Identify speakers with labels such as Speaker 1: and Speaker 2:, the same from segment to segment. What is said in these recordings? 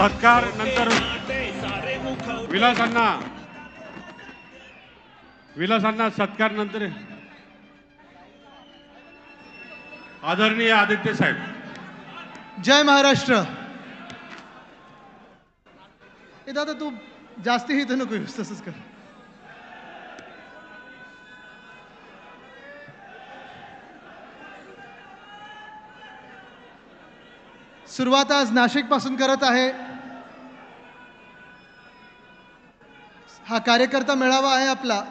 Speaker 1: सत्कार नंतर विलासांना विलासांना सत्कार नंतर आदरणीय आदित्य साहेब.
Speaker 2: जय महाराष्ट्र. हे दादा तू जास्ती इथं नको येऊस तसंच कर. सुरुवात आज नाशिकपासून करत आहे. हा कार्यकर्ता मेळावा आहे आपला.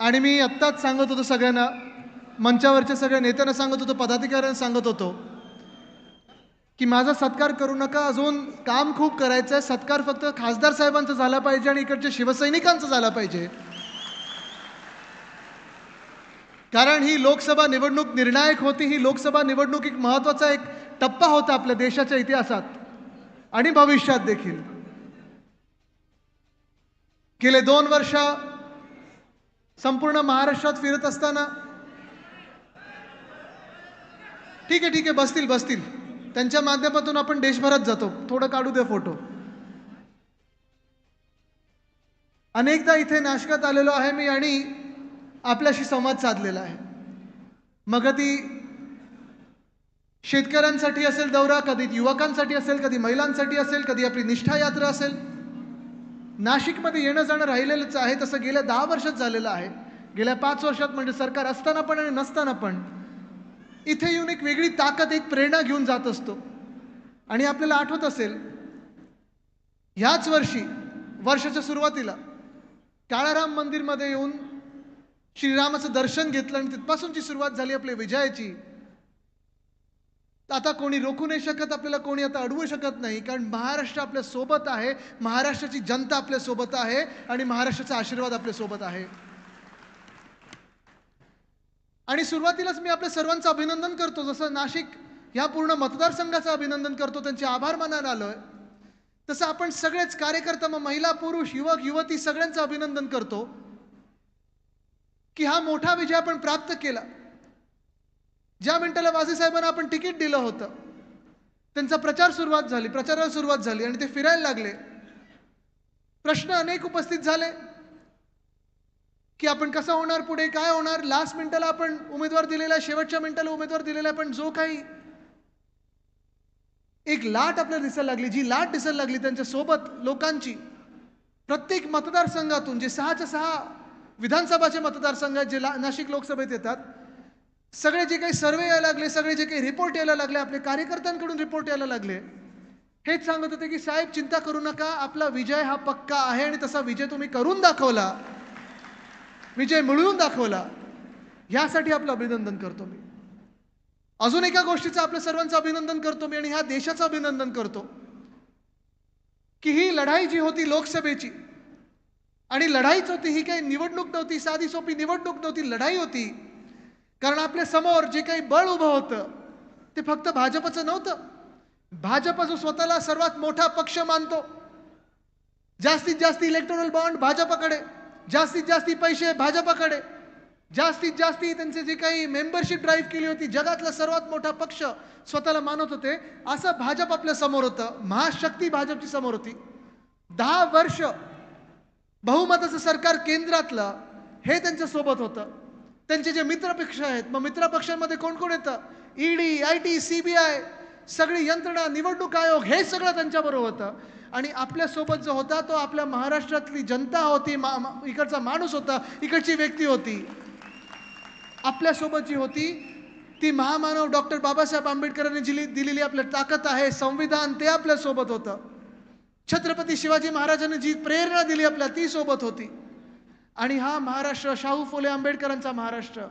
Speaker 2: आणि मी आत्ताच सांगत होतो सगळ्यांना मंचावरच्या सगळ्या नेत्यांना सांगत होतो पदाधिकाऱ्यांना सांगत होतो की माझा सत्कार करू नका. अजून काम खूप करायचं आहे सत्कार फक्त खासदार साहेबांचा झाला पाहिजे आणि इकडच्या शिवसैनिकांचा झाला पाहिजे. कारण ही लोकसभा निवडणूक निर्णायक होती. ही लोकसभा निवडणूक एक महत्त्वाचा एक टप्पा होता आपल्या देशाच्या इतिहासात आणि भविष्यात देखील. गेले दोन वर्ष संपूर्ण महाराष्ट्रात फिरत असताना ठीक आहे ठीक आहे बसतील बसतील. त्यांच्या माध्यमातून आपण देशभरात जातो. थोडं काढू दे फोटो. अनेकदा इथे नाशकात आलेलो आहे मी आणि आपल्याशी संवाद साधलेला आहे. मग ती शेतकऱ्यांसाठी असेल दौरा कधी युवकांसाठी असेल कधी महिलांसाठी असेल कधी आपली निष्ठा यात्रा असेल नाशिकमध्ये येणं जाणं राहिलेलंच आहे तसं गेल्या दहा वर्षात झालेलं आहे. गेल्या पाच वर्षात म्हणजे सरकार असताना पण आणि नसताना पण इथे येऊन एक वेगळी ताकद एक प्रेरणा घेऊन जात असतो. आणि आपल्याला आठवत असेल ह्याच वर्षी वर्षाच्या सुरुवातीला काळाराम मंदिरमध्ये येऊन श्रीरामाचं दर्शन घेतलं आणि तिथपासूनची सुरुवात झाली आपल्या विजयाची. आता कोणी रोखू नाही शकत आपल्याला कोणी आता अडवू शकत नाही कारण महाराष्ट्र आपल्यासोबत आहे महाराष्ट्राची जनता आपल्यासोबत आहे आणि महाराष्ट्राचा आशीर्वाद आपल्यासोबत आहे. आणि सुरुवातीलाच मी आपल्या सर्वांचं अभिनंदन करतो. जसं नाशिक ह्या पूर्ण मतदारसंघाचं अभिनंदन करतो त्यांचे आभार मानायला आलोय. तसं आपण सगळेच कार्यकर्ता मग महिला पुरुष युवक युवती सगळ्यांचं अभिनंदन करतो. की हा मोठा विजय आपण प्राप्त केला. ज्या मिनिटाला वाजे साहेबांना आपण तिकीट दिलं होतं त्यांचा प्रचार सुरुवात झाली प्रचाराला सुरुवात झाली आणि ते फिरायला लागले. प्रश्न अनेक उपस्थित झाले की आपण कसं होणार पुढे काय होणार? लास्ट मिनिटाला आपण उमेदवार दिलेला शेवटच्या मिनिटाला उमेदवार दिलेला पण जो काही एक लाट आपल्याला दिसायला लागली जी लाट दिसायला लागली त्यांच्यासोबत लोकांची प्रत्येक मतदारसंघातून जे सहाच्या सहा विधानसभाचे मतदारसंघ जे ला नाशिक लोकसभेत येतात सगळे जे काही सर्वे यायला लागले सगळे जे काही रिपोर्ट यायला लागले आपले कार्यकर्त्यांकडून रिपोर्ट यायला लागले. हेच सांगत होते की साहेब चिंता करू नका आपला विजय हा पक्का आहे आणि तसा विजय तुम्ही करून दाखवला. विजय मिळवून दाखवला. यासाठी आपलं अभिनंदन करतो मी. अजून एका गोष्टीचं आपल्या सर्वांचं अभिनंदन करतो मी आणि ह्या देशाचं अभिनंदन करतो. की ही लढाई जी होती लोकसभेची आणि लढाईच होती ही काही निवडणूक नव्हती साधी सोपी निवडणूक नव्हती लढाई होती. कारण आपल्यासमोर जे काही बळ उभं होतं ते फक्त भाजपचं नव्हतं. भाजप जो स्वतःला सर्वात मोठा पक्ष मानतो. जास्तीत जास्त इलेक्ट्रॉनल बॉन्ड भाजपकडे जास्तीत जास्त पैसे भाजपकडे जास्तीत जास्त त्यांचे जे काही मेंबरशिप ड्राईव्ह केली होती जगातला सर्वात मोठा पक्ष स्वतःला मानत होते असं भाजप आपल्यासमोर होतं महाशक्ती भाजपची समोर होती. दहा वर्ष बहुमताचं सरकार केंद्रातलं हे त्यांच्यासोबत होतं. त्यांचे जे मित्रपक्ष आहेत मग मित्रपक्षांमध्ये कोण कोण येतं E D I T C B I सगळी यंत्रणा निवडणूक आयोग हे सगळं त्यांच्याबरोबर होतं. आणि आपल्यासोबत जो होता तो आपल्या महाराष्ट्रातली जनता होती मा मा- इकडचा माणूस होता इकडची व्यक्ती होती. आपल्यासोबत जी होती ती महामानव डॉक्टर बाबासाहेब आंबेडकरांनी जिली दिलेली आपल्या ताकद आहे संविधान ते आपल्यासोबत होतं. छत्रपती शिवाजी महाराजांनी जी प्रेरणा दिली आपल्या ती सोबत होती. आणि हा महाराष्ट्र शाहू फुले आंबेडकरांचा महाराष्ट्र.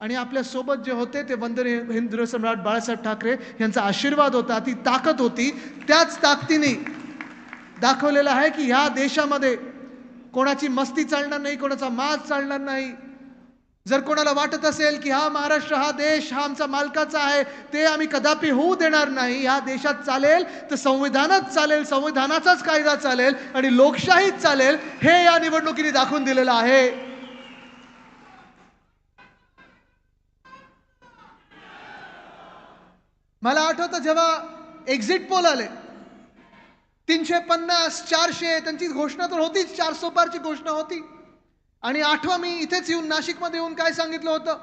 Speaker 2: आणि आपल्यासोबत जे होते ते वंदनीय हिंदू सम्राट बाळासाहेब ठाकरे यांचा आशीर्वाद होता ती ताकद होती त्याच ताकदीने दाखवलेलं आहे की ह्या देशामध्ये कोणाची मस्ती चालणार नाही कोणाचा माज चालणार नाही. जर कोणाला वाटत असेल की हा महाराष्ट्र हा देश हा आमचा मालकाचा आहे ते आम्ही कदापि होऊ देणार नाही. ह्या देशात चालेल तर संविधानच चालेल संविधानाचाच कायदा चालेल आणि लोकशाहीच चालेल हे या निवडणुकीने दाखवून दिलेलं आहे. मला आठवतं जेव्हा एक्झिट पोल आले. तीनशे पन्नास चारशे त्यांची घोषणा तर होतीच चारसो पारची घोषणा होती. आणि आठवा मी इथेच येऊन नाशिकमध्ये येऊन काय सांगितलं होतं?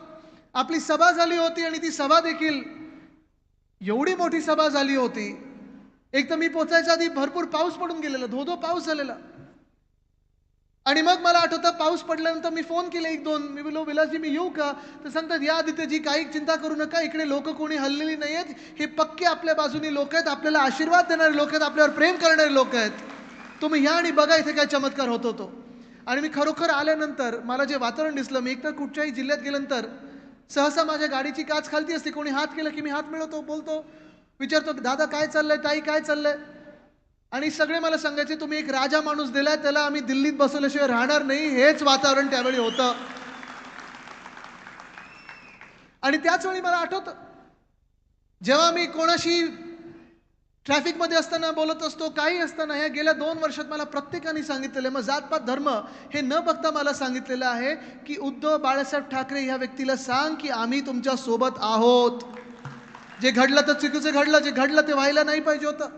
Speaker 2: आपली सभा झाली होती आणि ती सभा देखील एवढी मोठी सभा झाली होती. एक तर मी पोचायच्या आधी भरपूर पाऊस पडून गेलेला धो धो पाऊस झालेला. आणि मग मला आठवतं पाऊस पडल्यानंतर मी फोन केले एक दोन. मी बोलो विलासजी मी येऊ का? तर सांगतात या आदित्यजी काही चिंता करू नका. इकडे लोक कोणी हल्लेली नाही आहेत हे पक्के आपल्या बाजूनी लोक आहेत. आपल्याला आशीर्वाद देणारे लोक आहेत. आपल्यावर प्रेम करणारे लोक आहेत. तुम्ही या आणि बघा इथे काय चमत्कार होत होतो. आणि मी खरोखर आल्यानंतर मला जे वातावरण दिसलं मी एकतर कुठच्याही जिल्ह्यात गेल्यानंतर सहसा माझ्या गाडीची काच खालती असते कोणी हात केला की मी हात मिळवतो बोलतो विचारतो दादा काय चाललंय? ताई काय चाललंय? आणि सगळे मला सांगायचे तुम्ही एक राजा माणूस दिलाय त्याला आम्ही दिल्लीत बसवल्याशिवाय राहणार नाही. हेच वातावरण त्यावेळी होतं. आणि त्याच वेळी मला आठवतं जेव्हा मी कोणाशी ट्रॅफिकमध्ये असताना बोलत असतो काही असताना ह्या गेल्या दोन वर्षात मला प्रत्येकाने सांगितलेलं आहे मग जातपात धर्म हे न बघता मला सांगितलेलं आहे की उद्धव बाळासाहेब ठाकरे ह्या व्यक्तीला सांग की आम्ही तुमच्यासोबत आहोत. जे घडलं तर चुकीचं घडलं जे घडलं ते व्हायला नाही पाहिजे होतं.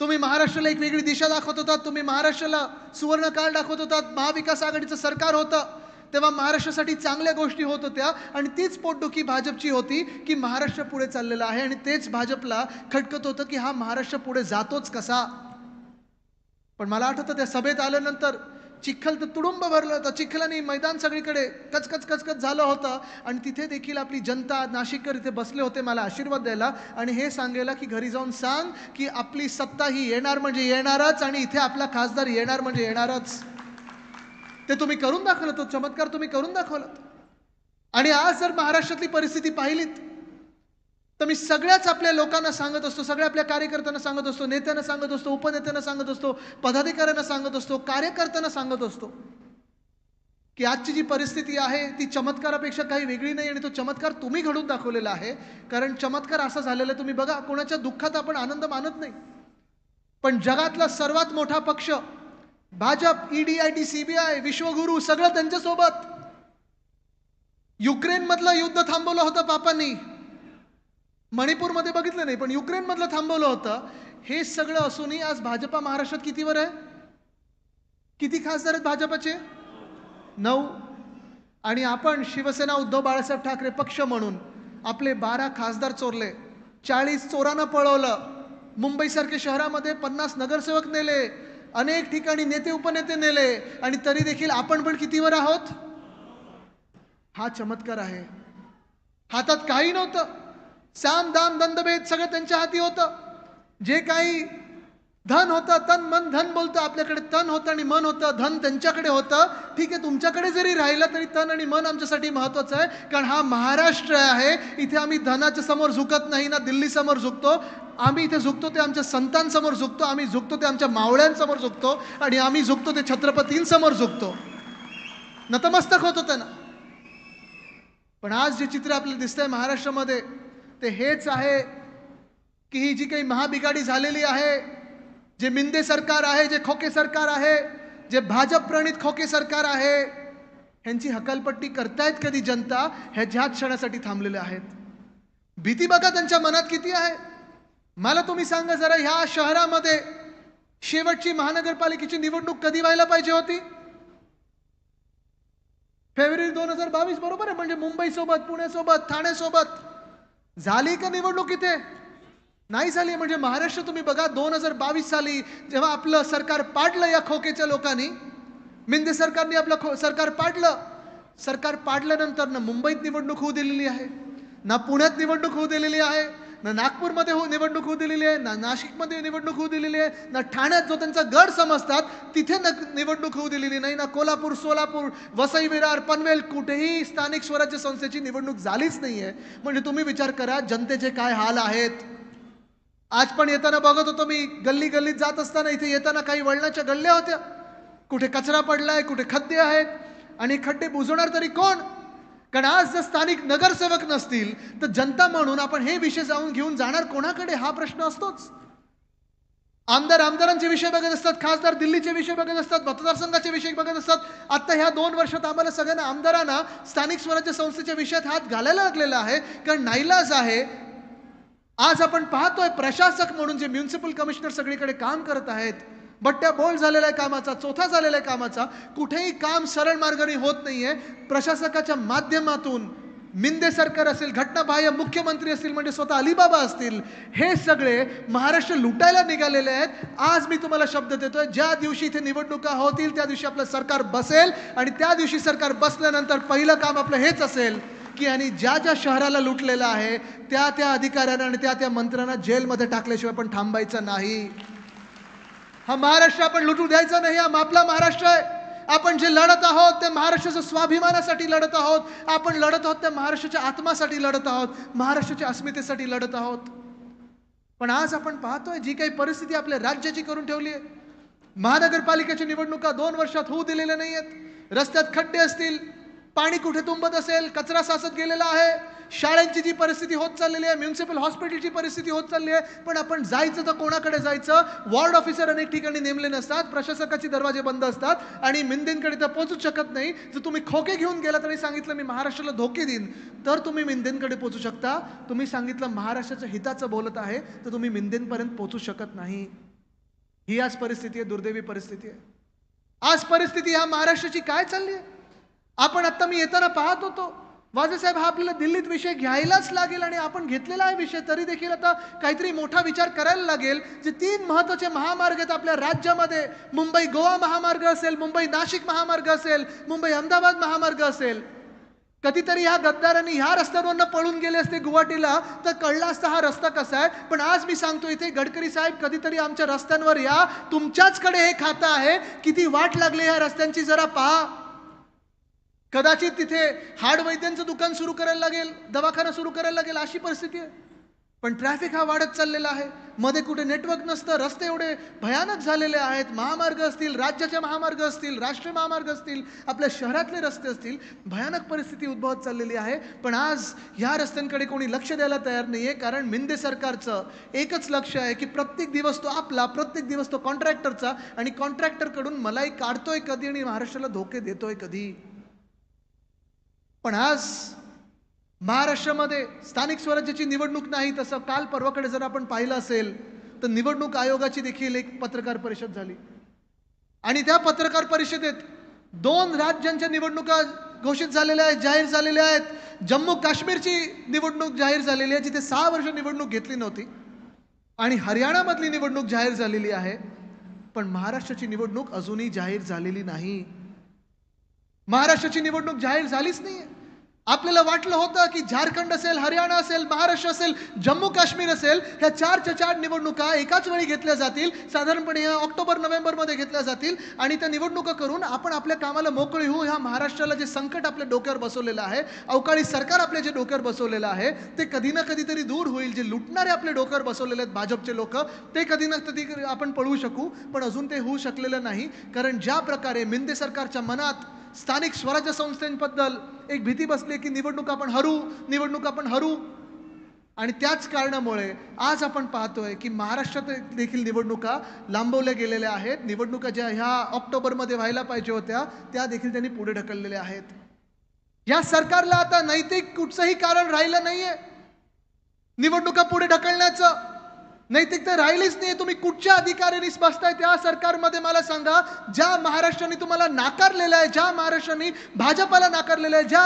Speaker 2: तुम्ही महाराष्ट्राला एक वेगळी दिशा दाखवत होतात तुम्ही महाराष्ट्राला सुवर्ण काळ दाखवत होतात महाविकास आघाडीचं सरकार होतं. तेव्हा महाराष्ट्रासाठी चांगल्या गोष्टी होत होत्या आणि तीच पोटदुखी भाजपची होती की महाराष्ट्र पुढे चाललेला आहे आणि तेच भाजपला खटकत होतं की हा महाराष्ट्र पुढे जातोच कसा. पण मला आठवतं त्या सभेत आल्यानंतर चिखल तर तुडुंब भरलं होतं. चिखलाने मैदान सगळीकडे कचकच कचकच झालं होतं आणि तिथे देखील आपली जनता नाशिककर इथे बसले होते मला आशीर्वाद द्यायला आणि हे सांगायला की घरी जाऊन सांग की आपली सत्ता ही येणार म्हणजे येणारच आणि इथे आपला खासदार येणार म्हणजे येणारच. ते तुम्ही करून दाखवलं तो चमत्कार तुम्ही करून दाखवलं. आणि आज जर महाराष्ट्रातली परिस्थिती पाहिलीत तर मी सगळ्याच आपल्या लोकांना सांगत असतो सगळ्या आपल्या कार्यकर्त्यांना सांगत असतो नेत्यांना सांगत असतो उपनेत्यांना सांगत असतो पदाधिकाऱ्यांना सांगत असतो कार्यकर्त्यांना सांगत असतो की आजची जी परिस्थिती आहे ती चमत्कारापेक्षा काही वेगळी नाही आणि तो चमत्कार तुम्ही घडून दाखवलेला आहे. कारण चमत्कार असा झालेला आहे तुम्ही बघा कोणाच्या दुःखात आपण आनंद मानत नाही. पण जगातला सर्वात मोठा पक्ष भाजप ईडीआयटी सीबीआय विश्वगुरु सगळं त्यांच्यासोबत. युक्रेनमधलं युद्ध थांबवलं होतं पापांनी. मणिपूरमध्ये बघितलं नाही पण युक्रेनमधलं थांबवलं होतं. हे सगळं असूनही आज भाजपा महाराष्ट्रात कितीवर आहे? किती खासदार आहेत भाजपाचे? नऊ. आणि आपण शिवसेना उद्धव बाळासाहेब ठाकरे पक्ष म्हणून आपले बारा खासदार चोरले. चाळीस चोरांना पळवलं. मुंबईसारख्या शहरामध्ये पन्नास नगरसेवक नेले. अनेक ठिकाणी नेते उपनेते नेले आणि तरी देखील आपण पण कितीवर आहोत? हा चमत्कार आहे. हातात काही नव्हतं. साम दाम दंदभेद सगळं त्यांच्या हाती होतं. जे काही धन होतं तन मन धन बोलतं आपल्याकडे तन होतं आणि मन होतं धन त्यांच्याकडे होतं. ठीक आहे तुमच्याकडे जरी राहिलं तरी तन आणि मन आमच्यासाठी महत्त्वाचं आहे कारण हा महाराष्ट्र आहे. इथे आम्ही धनाच्या समोर झुकत नाही ना दिल्लीसमोर झुकतो. आम्ही इथे झुकतो ते आमच्या संतांसमोर झुकतो. आम्ही झुकतो ते आमच्या मावळ्यांसमोर झुकतो. आणि आम्ही झुकतो ते छत्रपतींसमोर झुकतो. नतमस्तक होतो ना. पण आज जे चित्र आपल्याला दिसतंय महाराष्ट्रामध्ये ते हेच आहे की ही जी काही महाबिगाडी झालेली आहे जे मिंदे सरकार आहे जे खोके सरकार आहे जे भाजप प्रणित खोके सरकार आहे ह्यांची हकालपट्टी करतायत कधी जनता ह्याच्याच क्षणासाठी थांबलेले आहेत. भीती बघा त्यांच्या मनात किती आहे. मला तुम्ही सांगा जरा ह्या शहरामध्ये शेवटची महानगरपालिकेची निवडणूक कधी व्हायला पाहिजे होती? फेब्रुवारी दोन हजार बावीस बरोबर आहे. म्हणजे मुंबईसोबत पुण्यासोबत ठाण्यासोबत झाली का निवडणूक इथे? नाही झाली म्हणजे महाराष्ट्र तुम्ही बघा दोन हजार बावीस साली जेव्हा आपलं सरकार पाडलं या खोकेच्या लोकांनी मिंदे सरकारने आपलं खो सरकार पाडलं. सरकार पाडल्यानंतर ना मुंबईत निवडणूक होऊ दिलेली आहे ना पुण्यात निवडणूक होऊ दिलेली आहे ना नागपूरमध्ये हो निवडणूक होऊ दिलेली आहे ना नाशिकमध्ये निवडणूक होऊ दिलेली आहे ना ठाण्यात जो त्यांचा गड समजतात तिथे न निवडणूक होऊ दिलेली नाही ना कोल्हापूर सोलापूर वसई विरार पनवेल कुठेही स्थानिक स्वराज्य संस्थेची निवडणूक झालीच नाहीये. म्हणजे तुम्ही विचार करा जनतेचे काय हाल आहेत? आज पण येताना बघत होतो मी गल्ली गल्लीत जात असताना इथे येताना काही वळणाच्या गल्ल्या होत्या. कुठे कचरा पडलाय कुठे खड्डे आहेत आणि खड्डे बुजवणार तरी कोण? कारण आज जर स्थानिक नगरसेवक नसतील तर जनता म्हणून आपण हे विषय जाऊन घेऊन जाणार कोणाकडे? हा प्रश्न असतोच. आमदार आमदारांचे विषय बघत असतात खासदार दिल्लीचे विषय बघत असतात मतदारसंघाचे विषय बघत असतात. आता ह्या दोन वर्षात आम्हाला सगळ्यांना आमदारांना स्थानिक स्वराज्य संस्थेच्या विषयात हात घालायला लागलेला आहे. कारण नाईलाज आहे आज आपण पाहतोय प्रशासक म्हणून जे म्युन्सिपल कमिशनर सगळीकडे काम करत आहेत बट्ट्या बोल झालेला आहे कामाचा चोथा झालेला आहे कामाचा कुठेही काम सरळ मार्गाने होत नाहीये. प्रशासकाच्या माध्यमातून मिंदे सरकार असेल घटनाबाह्य मुख्यमंत्री असतील म्हणजे स्वतः अलिबाबा असतील हे सगळे महाराष्ट्र लुटायला निघालेले आहेत. आज मी तुम्हाला शब्द देतोय ज्या दिवशी इथे निवडणुका होतील त्या दिवशी आपलं सरकार बसेल आणि त्या दिवशी सरकार बसल्यानंतर पहिलं काम आपलं हेच असेल. की आणि ज्या ज्या शहराला लुटलेलं आहे त्या त्या अधिकाऱ्यांना आणि त्या त्या मंत्र्यांना जेलमध्ये टाकल्याशिवाय पण थांबायचं नाही. हा महाराष्ट्र आपण लुटू द्यायचा नाही हा आपला महाराष्ट्र आहे. आपण जे लढत आहोत ते महाराष्ट्राच्या स्वाभिमानासाठी लढत आहोत. आपण लढत आहोत त्या महाराष्ट्राच्या आत्मासाठी लढत आहोत. महाराष्ट्राच्या अस्मितेसाठी लढत आहोत. पण आज आपण पाहतोय जी काही परिस्थिती आपल्या राज्याची करून ठेवली आहे. महानगरपालिकेच्या निवडणुका दोन वर्षात होऊ दिलेल्या नाही आहेत रस्त्यात खड्डे असतील पाणी कुठे तुंबत असेल कचरा साचत गेलेला आहे शाळांची जी परिस्थिती होत चाललेली आहे म्युन्सिपल हॉस्पिटलची परिस्थिती होत चालली आहे पण आपण जायचं तर कोणाकडे जायचं? वॉर्ड ऑफिसर अनेक ठिकाणी नेमले नसतात प्रशासकाचे दरवाजे बंद असतात आणि मिंदेंकडे तर पोचूच शकत नाही. जर तुम्ही खोके घेऊन गेला तरी सांगितलं मी महाराष्ट्राला धोके देईन तर तुम्ही मिंदेंकडे पोहोचू शकता. तुम्ही सांगितलं महाराष्ट्राच्या हिताचं बोलत आहे तर तुम्ही मिंदेंपर्यंत पोहोचू शकत नाही. ही आज परिस्थिती आहे दुर्दैवी परिस्थिती आहे. आज परिस्थिती ह्या महाराष्ट्राची काय चालली आहे? आपण आत्ता मी येताना पाहत होतो. वाजेसाहेब हा आपल्याला दिल्लीत विषय घ्यायलाच लागेल आणि आपण घेतलेला आहे विषय तरी देखील आता काहीतरी मोठा विचार करायला लागेल. जे तीन महत्त्वाचे महामार्ग आहेत आपल्या राज्यामध्ये. मुंबई गोवा महामार्ग असेल मुंबई नाशिक महामार्ग असेल मुंबई अहमदाबाद महामार्ग असेल. कधीतरी ह्या गद्दारांनी ह्या रस्त्यांवरनं पळून गेले असते गुवाहाटीला तर कळला असता हा रस्ता कसा आहे. पण आज मी सांगतो इथे गडकरी साहेब कधीतरी आमच्या रस्त्यांवर या. तुमच्याचकडे हे खातं आहे. किती वाट लागली ह्या रस्त्यांची जरा पहा. कदाचित तिथे हाड वैद्यांचं दुकान सुरू करायला लागेल दवाखाना सुरू करायला लागेल अशी परिस्थिती आहे. पण ट्रॅफिक हा वाढत चाललेला आहे. मध्ये कुठे नेटवर्क नसतं रस्ते एवढे भयानक झालेले आहेत. महामार्ग असतील राज्याचे महामार्ग असतील राष्ट्रीय महामार्ग असतील आपल्या शहरातले रस्ते असतील भयानक परिस्थिती उद्भवत चाललेली आहे. पण आज ह्या रस्त्यांकडे कोणी लक्ष द्यायला तयार नाही आहे कारण मिंदे सरकारचं एकच लक्ष आहे की प्रत्येक दिवस तो आपला प्रत्येक दिवस तो कॉन्ट्रॅक्टरचा आणि कॉन्ट्रॅक्टरकडून मलाई काढतोय कधी आणि महाराष्ट्राला धोके देतोय कधी. पण आज महाराष्ट्रामध्ये स्थानिक स्वराज्याची निवडणूक नाही तसं काल परवाकडे जर आपण पाहिलं असेल तर निवडणूक आयोगाची देखील एक पत्रकार परिषद झाली. आणि त्या पत्रकार परिषदेत दोन राज्यांच्या निवडणुका घोषित झालेल्या आहेत जाहीर झालेल्या आहेत. जम्मू काश्मीरची निवडणूक जाहीर झालेली आहे जिथे सहा वर्ष निवडणूक घेतली नव्हती. आणि हरियाणामधली निवडणूक जाहीर झालेली आहे. पण महाराष्ट्राची निवडणूक अजूनही जाहीर झालेली नाही. महाराष्ट्राची निवडणूक जाहीर झालीच नाही आपल्याला वाटलं होतं की झारखंड असेल हरियाणा असेल महाराष्ट्र असेल जम्मू काश्मीर असेल ह्या चारच्या चार निवडणुका एकाच वेळी घेतल्या जातील साधारणपणे या ऑक्टोबर नोव्हेंबरमध्ये घेतल्या जातील आणि त्या निवडणुका करून आपण आपल्या कामाला मोकळी होऊ. ह्या महाराष्ट्राला जे संकट आपल्या डोक्यावर बसवलेलं आहे अवकाळी सरकार आपल्या जे डोक्यावर बसवलेलं आहे ते कधी ना कधीतरी दूर होईल. जे लुटणारे आपल्या डोक्यावर बसवलेले आहेत भाजपचे लोक ते कधी ना कधी आपण पळवू शकू पण अजून ते होऊ शकलेलं नाही. कारण ज्या प्रकारे मिंदे सरकारच्या मनात स्थानिक स्वराज्य संस्थांबद्दल एक भीती बसली की निवडणूक आपण हरू निवडणूक आपण हरू. आणि त्याच कारणामुळे आज आपण पाहतोय की महाराष्ट्रात देखील निवडणुका लांबवल्या गेलेल्या आहेत. निवडणुका ज्या ह्या ऑक्टोबरमध्ये व्हायला पाहिजे होत्या त्या देखील त्यांनी पुढे ढकललेल्या आहेत. या सरकारला आता नैतिक कुठचंही कारण राहिलं नाहीये. निवडणुका पुढे ढकलण्याचं. नैतिकता राहिलीच नाही. तुम्ही कुठच्या अधिकाऱ्यांनी बसताय? त्या सरकारमध्ये मला सांगा. ज्या महाराष्ट्राने तुम्हाला नाकारलेलं आहे ज्या महाराष्ट्राने भाजपाला नाकारलेलं आहे ज्या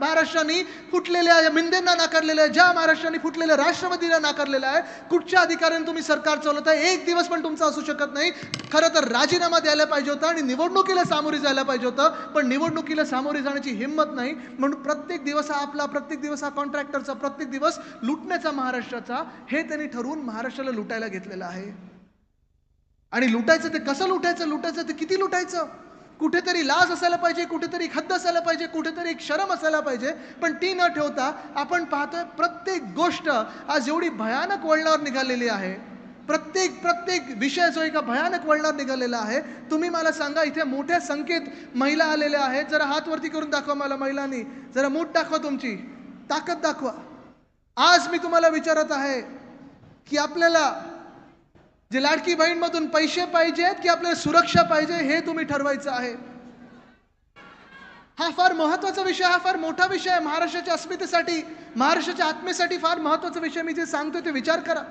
Speaker 2: महाराष्ट्राने फुटलेल्या या मिंदेंना नाकारलेलं आहे ज्या महाराष्ट्राने फुटलेल्या राष्ट्रवादीला नाकारलेलं आहे कुठच्या अधिकाऱ्याने तुम्ही सरकार चालवत आहे एक दिवस पण तुमचा असू शकत नाही. खरं तर राजीनामा द्यायला पाहिजे होता आणि निवडणुकीला सामोरे जायला पाहिजे होतं. पण निवडणुकीला सामोरे जाण्याची हिंमत नाही. म्हणून प्रत्येक दिवस हा आपला प्रत्येक दिवस हा कॉन्ट्रॅक्टरचा प्रत्येक दिवस लुटण्याचा महाराष्ट्राचा हे त्यांनी ठरवून महाराष्ट्राला लुटायला घेतलेलं आहे? आणि लुटायचं ते कसं लुटायचं? लुटायचं ते किती लुटायचं? कुठेतरी लाज असायला पाहिजे कुठेतरी खद्द असायला पाहिजे कुठेतरी एक शरम असायला पाहिजे. पण ती न ठेवता आपण पाहतोय प्रत्येक गोष्ट आज एवढी भयानक वळणावर निघालेली आहे. प्रत्येक प्रत्येक विषय जो एका भयानक वळणावर निघालेला आहे तुम्ही मला सांगा इथे मोठ्या संख्येत महिला आलेल्या आहेत. जरा हात वरती करून दाखवा मला महिलांनी. जरा मूठ दाखवा तुमची. ताकद दाखवा. आज मी तुम्हाला विचारत आहे की आपल्याला जे लाडकी बहीणमधून पैसे पाहिजेत की आपल्याला सुरक्षा पाहिजे हे तुम्ही ठरवायचं आहे. हा फार महत्त्वाचा विषय हा फार मोठा विषय आहे. महाराष्ट्राच्या अस्मितेसाठी महाराष्ट्राच्या आत्मेसाठी फार महत्त्वाचा विषय मी जे सांगतोय ते विचार करा.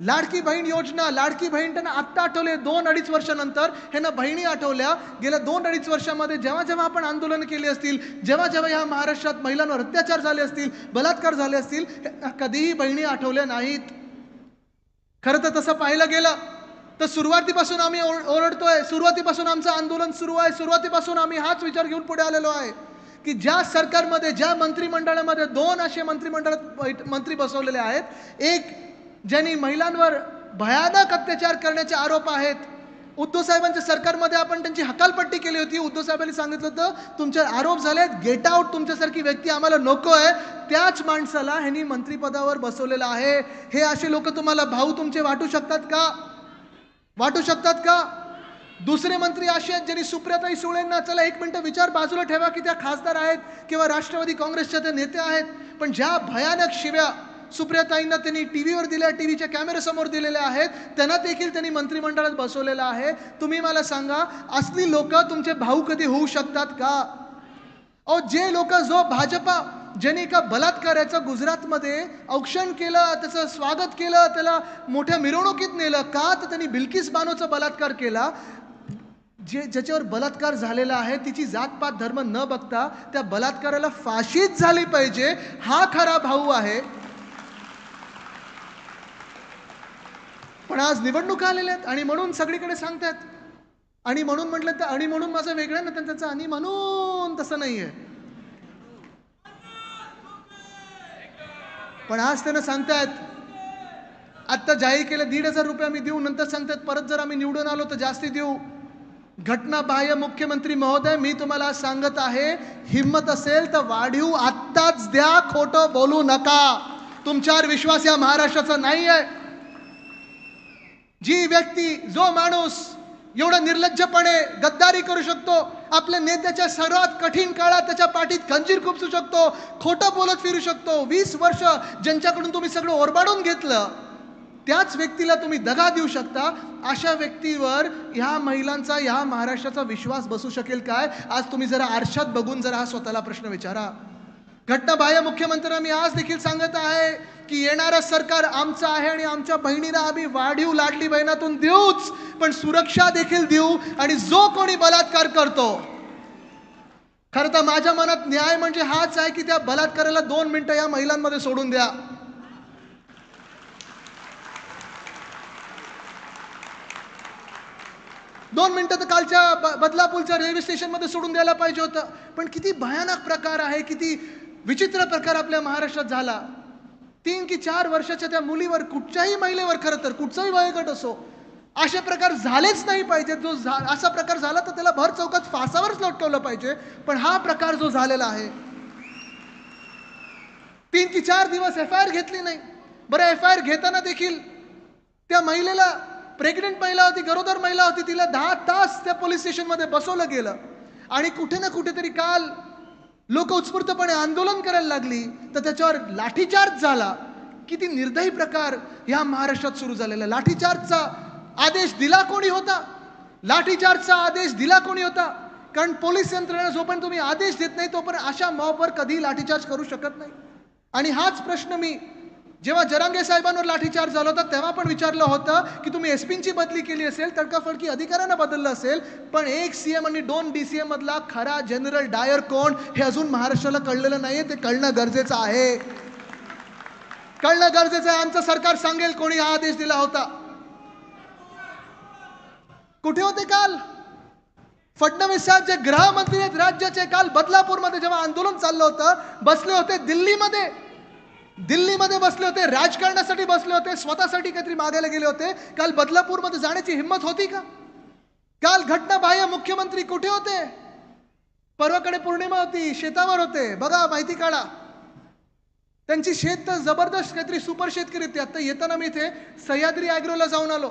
Speaker 2: लाडकी बहीण योजना लाडकी बहीण त्यांना आत्ता आठवले दोन अडीच वर्षानंतर ह्यांना बहिणी आठवल्या. गेल्या दोन अडीच वर्षामध्ये जेव्हा जेव्हा आपण आंदोलन केली असतील जेव्हा जेव्हा ह्या महाराष्ट्रात महिलांवर अत्याचार झाले असतील बलात्कार झाले असतील कधीही बहिणी आठवल्या नाहीत. खरं तर तसं पाहिलं गेलं तर सुरुवातीपासून आम्ही ओर- ओरडतोय. सुरुवातीपासून आमचं आंदोलन सुरू आहे. सुरुवातीपासून आम्ही हाच विचार घेऊन पुढे आलेलो आहे की ज्या सरकारमध्ये ज्या मंत्रिमंडळामध्ये दोन असे मंत्रिमंडळात मंत्री बसवलेले आहेत. एक ज्यांनी महिलांवर भयानक अत्याचार करण्याचे आरोप आहेत उद्धव साहेबांच्या सरकारमध्ये आपण त्यांची हकालपट्टी केली होती. उद्धव साहेबांनी सांगितलं होतं तुमचे आरोप झालेत गेट आउट तुमच्यासारखी व्यक्ती आम्हाला नको आहे. त्याच माणसाला ह्यांनी मंत्रिपदावर बसवलेलं आहे. हे असे लोक तुम्हाला भाऊ तुमचे वाटू शकतात का? वाटू शकतात का? दुसरे मंत्री असे आहेत ज्यांनी सुप्रियाताई सुळेंना चला एक मिनटं विचार बाजूला ठेवा की त्या खासदार आहेत किंवा राष्ट्रवादी काँग्रेसच्या त्या नेत्या आहेत. पण ज्या भयानक शिव्या सुप्रियाताईंना त्यांनी टी व्हीवर दिल्या टी व्हीच्या कॅमेऱ्यासमोर दिलेल्या आहेत. त्यांना देखील त्यांनी मंत्रिमंडळात बसवलेलं आहे. तुम्ही मला सांगा असली लोक तुमचे भाऊ कधी होऊ शकतात का? अहो जे लोक जो भाजपा ज्याने एका बलात्काराचं गुजरातमध्ये औक्षण केलं त्याचं स्वागत केलं त्याला मोठ्या मिरवणुकीत नेलं का तर त्यांनी बिल्किस बानोचा बलात्कार केला? जे ज्याच्यावर बलात्कार झालेला आहे तिची जातपात धर्म न बघता त्या बलात्काराला फाशीच झाली पाहिजे हा खरा भाऊ आहे. पण आज निवडणुका आलेल्या आहेत. आणि म्हणून सगळीकडे सांगतात. आणि म्हणून म्हटलं तर आणि म्हणून माझं वेगळं ना त्यांचं आणि म्हणून तसं नाही आहे पण आज त्यांना सांगतायत आत्ता जाहीर केलं दीड हजार रुपये आम्ही देऊ नंतर सांगतात परत जर आम्ही निवडून आलो तर जास्ती देऊ. घटनाबाह्य मुख्यमंत्री महोदय मी तुम्हाला आज सांगत आहे हिंमत असेल तर वाढीव आत्ताच द्या खोटं बोलू नका. तुमच्यावर विश्वास या महाराष्ट्राचा नाही आहे जी व्यक्ती जो माणूस एवढं निर्लज्जपणे गद्दारी करू शकतो आपल्या नेत्याच्या सर्वात कठीण काळात त्याच्या पाठीत खंजीर खुपसू शकतो खोटं बोलत फिरू शकतो. वीस वर्ष ज्यांच्याकडून तुम्ही सगळं ओरबाडून घेतलं त्याच व्यक्तीला तुम्ही दगा देऊ शकता. अशा व्यक्तीवर ह्या महिलांचा ह्या महाराष्ट्राचा विश्वास बसू शकेल काय? आज तुम्ही जरा आरशात बघून जरा हा स्वतःला प्रश्न विचारा. घटनाबाह्य मुख्यमंत्र्यांना मी आज देखील सांगत आहे. की येणारं सरकार आमचं आहे आणि आमच्या बहिणीला आम्ही वाढीव लाडली बहिणातून देऊच पण सुरक्षा देखील देऊ आणि जो कोणी बलात्कार करतो खरं तर माझ्या मनात न्याय म्हणजे हाच आहे की त्या बलात्काराला दोन मिनिटं या महिलांमध्ये सोडून द्या. दोन मिनटं तर कालच्या बदलापूरच्या रेल्वे स्टेशनमध्ये सोडून द्यायला पाहिजे होतं. पण किती भयानक प्रकार आहे किती विचित्र प्रकार आपल्या महाराष्ट्रात झाला. तीन की चार वर्षाच्या त्या मुलीवर कुठच्याही महिलेवर खरं तर कुठचाही वयोगट असो असे प्रकार झालेच नाही पाहिजे. जो झा असा प्रकार झाला तर त्याला भर चौकात फासावरच लटकवलं पाहिजे. पण हा प्रकार जो झालेला आहे तीन की चार दिवस एफ आय आर घेतली नाही. बरं एफ आय आर घेताना देखील त्या महिलेला प्रेग्नेंट महिला होती गरोदर महिला होती तिला दहा तास त्या पोलीस स्टेशनमध्ये बसवलं गेलं. आणि कुठे ना कुठेतरी काल लोक उत्स्फूर्तपणे आंदोलन करायला लागली तर त्याच्यावर लाठीचार्ज झाला. किती निर्दयी प्रकार या महाराष्ट्रात सुरू झालेला लाठीचार्जचा आदेश दिला कोणी होता? लाठीचार्जचा आदेश दिला कोणी होता? कारण पोलीस यंत्रणा जोपर्यंत तुम्ही आदेश देत नाही तोपर्यंत अशा मॉबवर कधी लाठीचार्ज करू शकत नाही. आणि हाच प्रश्न मी जेव्हा जरांगे साहेबांवर लाठीचार्ज झाला होता तेव्हा पण विचारलं होतं की तुम्ही एस पींची बदली केली असेल तडकाफडकी अधिकाऱ्यांना बदललं असेल पण एक सी एम आणि दोन डी सी एम मधला खरा जनरल डायर कोण हे अजून महाराष्ट्राला कळलेलं नाहीये ते कळणं गरजेचं आहे. कळणं गरजेचं आहे. आमचं सरकार सांगेल कोणी हा आदेश दिला होता. कुठे होते काल? फडणवीस साहेब जे गृहमंत्री आहेत राज्याचे काल बदलापूरमध्ये जेव्हा आंदोलन चाललं होतं बसले होते दिल्लीमध्ये. दिल्लीमध्ये बसले होते राजकारणासाठी बसले होते स्वतःसाठी काहीतरी मागायला गेले होते. काल बदलापूरमध्ये जाण्याची हिंमत होती का? काल घटनाबाह्य मुख्यमंत्री कुठे होते? परवाकडे पौर्णिमा होती शेतावर होते. बघा माहिती काढा. त्यांची शेत तर जबरदस्त काहीतरी सुपर शेतकरी होती आता येताना मी इथे सह्याद्री ॲग्रोला जाऊन आलो.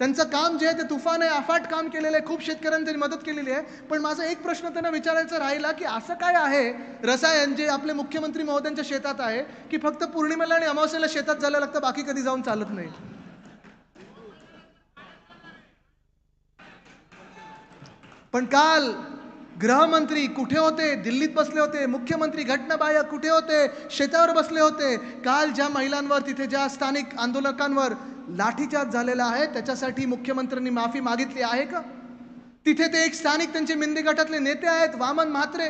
Speaker 2: त्यांचं काम जे आहे ते तुफान आहे अफाट काम केलेलं आहे. खूप शेतकऱ्यांनी त्यांनी मदत केलेली आहे. पण माझा एक प्रश्न त्यांना विचारायचा राहिला की असं काय आहे रसायन जे आपले मुख्यमंत्री महोदयांच्या शेतात आहे की फक्त पौर्णिमेला आणि अमावस्येला शेतात जायला लागतं बाकी कधी जाऊन चालत नाही? पण काल गृहमंत्री कुठे होते? दिल्लीत बसले होते. मुख्यमंत्री घटनाबाह्य कुठे होते? शेतावर बसले होते. काल ज्या महिलांवर तिथे ज्या स्थानिक आंदोलकांवर लाठीचार्ज झालेला आहे त्याच्यासाठी मुख्यमंत्र्यांनी माफी मागितली आहे का? तिथे ते एक स्थानिक त्यांचे मिंदे गटातले नेते आहेत वामन म्हात्रे.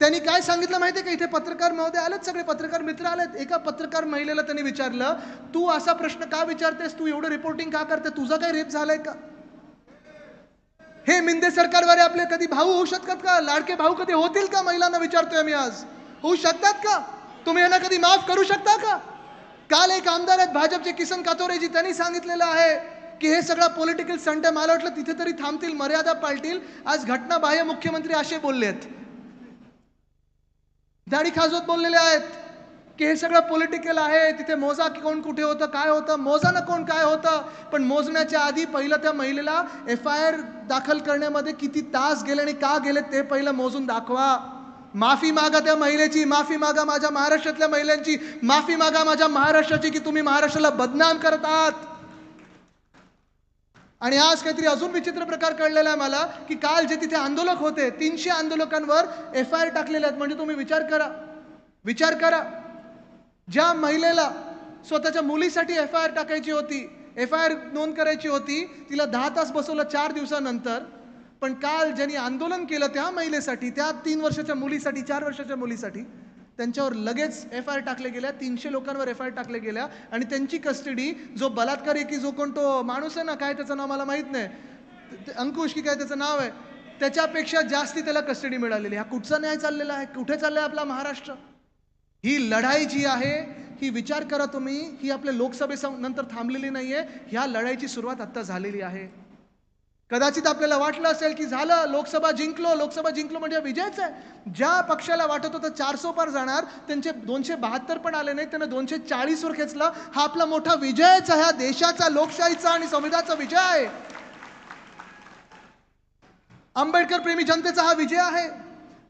Speaker 2: त्यांनी काय सांगितलं माहितीये का? इथे पत्रकार महोदय आलेत सगळे. पत्रकार मित्र आलेत. एका पत्रकार महिलेला त्यांनी विचारलं तू असा प्रश्न का विचारतेस? तू एवढं रिपोर्टिंग का करते? तुझा काही रेप झालाय का? हे मिंदे सरकारवाले आपले कधी भाऊ होऊ शकतात का? लाडके भाऊ कधी होतील का? महिलांना विचारतोय मी आज. होऊ शकतात का? तुम्ही यांना कधी माफ करू शकता का? काल एक आमदार आहेत भाजपचे किसन कातोरेजी त्यांनी सांगितलेलं आहे की हे सगळं पॉलिटिकल संट आहे मला वाटलं तिथे तरी थांबतील मर्यादा पाळतील आज घटना बाह्य मुख्यमंत्री असे बोलले आहेत दाढी खाजवत बोललेले आहेत. की हे सगळं पॉलिटिकल आहे तिथे मोजा की कोण कुठे होतं काय होतं मोजा ना कोण काय होतं पण मोजण्याच्या आधी पहिलं त्या महिलेला एफ आय आर दाखल करण्यामध्ये किती तास गेले आणि का गेले ते पहिलं मोजून दाखवा. माफी मागा त्या महिलेची माफी मागा माझ्या महाराष्ट्रातल्या महिलांची माफी मागा माझ्या महाराष्ट्राची की तुम्ही महाराष्ट्राला बदनाम करत आहात. आणि आज काहीतरी अजून विचित्र प्रकार कळलेला आहे मला की काल जे तिथे आंदोलक होते तीनशे आंदोलकांवर एफ आय आर टाकलेले आहेत. म्हणजे तुम्ही विचार करा विचार करा. ज्या महिलेला स्वतःच्या मुलीसाठी एफ आय आर टाकायची होती एफ आय आर नोंद करायची होती तिला दहा तास बसवलं चार दिवसानंतर पण काल ज्यांनी आंदोलन केलं त्या महिलेसाठी त्या तीन वर्षाच्या मुलीसाठी चार वर्षाच्या मुलीसाठी त्यांच्यावर लगेच एफ आय आर टाकले गेल्या तीनशे लोकांवर एफ आय आर टाकले गेल्या आणि त्यांची कस्टडी जो बलात्कारी की जो कोण तो माणूस आहे ना काय त्याचं नाव मला माहीत नाही ते- अंकुश की काय त्याचं नाव आहे त्याच्यापेक्षा जास्ती त्याला कस्टडी मिळालेली हा कुठचा न्याय चाललेला आहे? कुठे चाललाय आपला महाराष्ट्र? ही लढाई जी आहे ही विचार करा तुम्ही ही आपल्या लोकसभे नंतर थांबलेली नाही आहे ह्या लढाईची सुरुवात आत्ता झालेली आहे. कदाचित आपल्याला वाटलं असेल की झालं लोकसभा जिंकलो लोकसभा जिंकलो म्हणजे विजयच आहे. ज्या पक्षाला वाटत होतं चारसो पार जाणार त्यांचे दोनशे बहात्तर पण आले नाही त्यांना दोनशे चाळीसवर खेचलं. हा आपला मोठा विजयच आहे हा देशाचा लोकशाहीचा आणि संविधानाचा विजय. आहे आंबेडकर प्रेमी जनतेचा हा विजय आहे.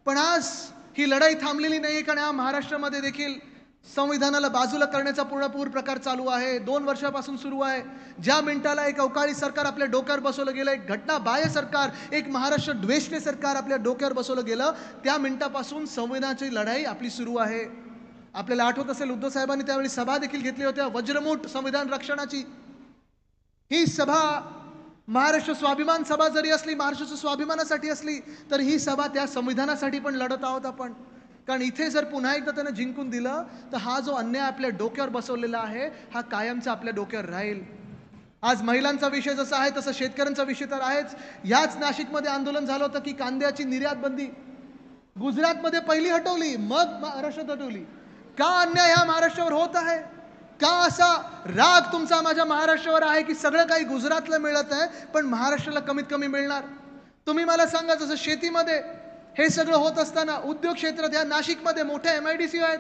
Speaker 2: पण आज ही लढाई थांबलेली नाही कारण या महाराष्ट्रामध्ये देखील संविधानाला बाजूला करण्याचा पूर्णपूर प्रकार चालू आहे. दोन वर्षापासून सुरू आहे. ज्या मिनिटाला एक अवकाळी सरकार आपल्या डोक्यावर बसवलं गेलं एक घटना बाह्य सरकार एक महाराष्ट्र द्वेषणे सरकार आपल्या डोक्यावर बसवलं गेलं त्या मिनिटापासून संविधानाची लढाई आपली सुरू आहे. आपल्याला आठवत असेल उद्धव साहेबांनी त्यावेळी सभा देखील घेतली होत्या वज्रमूठ संविधान रक्षणाची. ही सभा महाराष्ट्र स्वाभिमान सभा जरी असली महाराष्ट्राच्या स्वाभिमानासाठी असली तर ही सभा त्या संविधानासाठी पण लढत आहोत आपण. कारण इथे जर पुन्हा एकदा त्यानं जिंकून दिलं तर हा जो अन्याय आपल्या डोक्यावर बसवलेला आहे हा कायमचा आपल्या डोक्यावर राहील. आज महिलांचा विषय जसा आहे तसं शेतकऱ्यांचा विषय तर आहेच. याच नाशिकमध्ये आंदोलन झालं होतं की कांद्याची निर्यात बंदी गुजरातमध्ये पहिली हटवली मग महाराष्ट्रात हटवली. का अन्याय हा महाराष्ट्रावर होत आहे? का असा राग तुमचा माझ्या महाराष्ट्रावर आहे की सगळं काही गुजरातला मिळत आहे पण महाराष्ट्राला कमीत कमी मिळणार. तुम्ही मला सांगा जसं शेतीमध्ये हे सगळं होत असताना उद्योग क्षेत्रात या नाशिकमध्ये मोठ्या एम आय डी सी आहेत.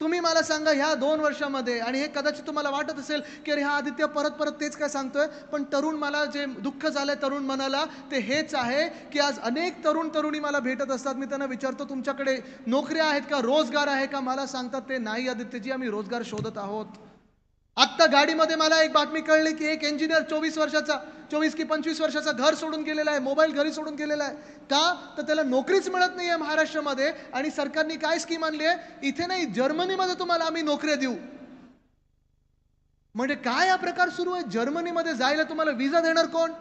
Speaker 2: तुम्ही मला सांगा ह्या दोन वर्षामध्ये आणि हे कदाचित तुम्हाला वाटत असेल की अरे हा आदित्य परत परत तेच काय सांगतोय पण तरुण मला जे दुःख झालंय तरुण मनाला ते हेच आहे की आज अनेक तरुण तरुणी मला भेटत असतात. मी त्यांना विचारतो तुमच्याकडे नोकऱ्या आहेत का? रोजगार आहे का? मला सांगतात ते नाही आदित्यजी आम्ही रोजगार शोधत आहोत. आत्ता गाडीमध्ये मला एक बातमी कळली की एक इंजिनियर चोवीस वर्षाचा चोवीस की पंचवीस वर्षाचा घर सोडून गेलेला आहे मोबाईल घरी सोडून गेलेला आहे. का? तर त्याला नोकरीच मिळत नाही आहे महाराष्ट्रामध्ये आणि सरकारने काय स्कीम आणली आहे? इथे नाही जर्मनीमध्ये तुम्हाला आम्ही नोकऱ्या देऊ. म्हणजे काय हा प्रकार सुरू आहे? जर्मनीमध्ये जायला तुम्हाला विजा देणार कोण?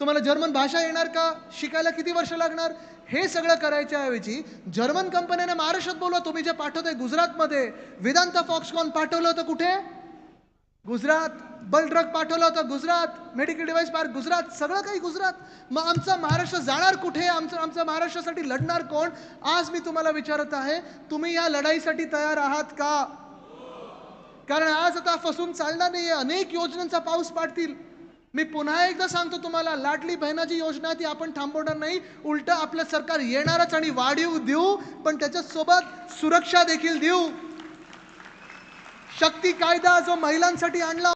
Speaker 2: तुम्हाला जर्मन भाषा येणार का? शिकायला किती वर्ष लागणार? हे सगळं करायच्या ऐवजी जर्मन कंपन्याने महाराष्ट्रात बोलवा तुम्ही जे पाठवताय गुजरातमध्ये. वेदांत फॉक्सकॉन पाठवलं होतं कुठे? गुजरात बल ड्रग पाठवलं होतं Gujarat medical device park Gujarat सगळं काही गुजरात. मग आमचा महाराष्ट्र जाणार कुठे? आमचं आमचं महाराष्ट्रासाठी लढणार कोण? आज मी तुम्हाला विचारत आहे तुम्ही या लढाईसाठी तयार आहात का? कारण आज आता फसून चालणार नाही अनेक योजनांचा पाऊस पाडतील. मी पुन्हा एकदा सांगतो तुम्हाला लाडली बहिणाची योजना ती आपण थांबवणार नाही. उलट आपलं सरकार येणारच आणि वाढीव देऊ पण त्याच्यासोबत सुरक्षा देखील देऊ. शक्ती कायदा जो महिलांसाठी आणला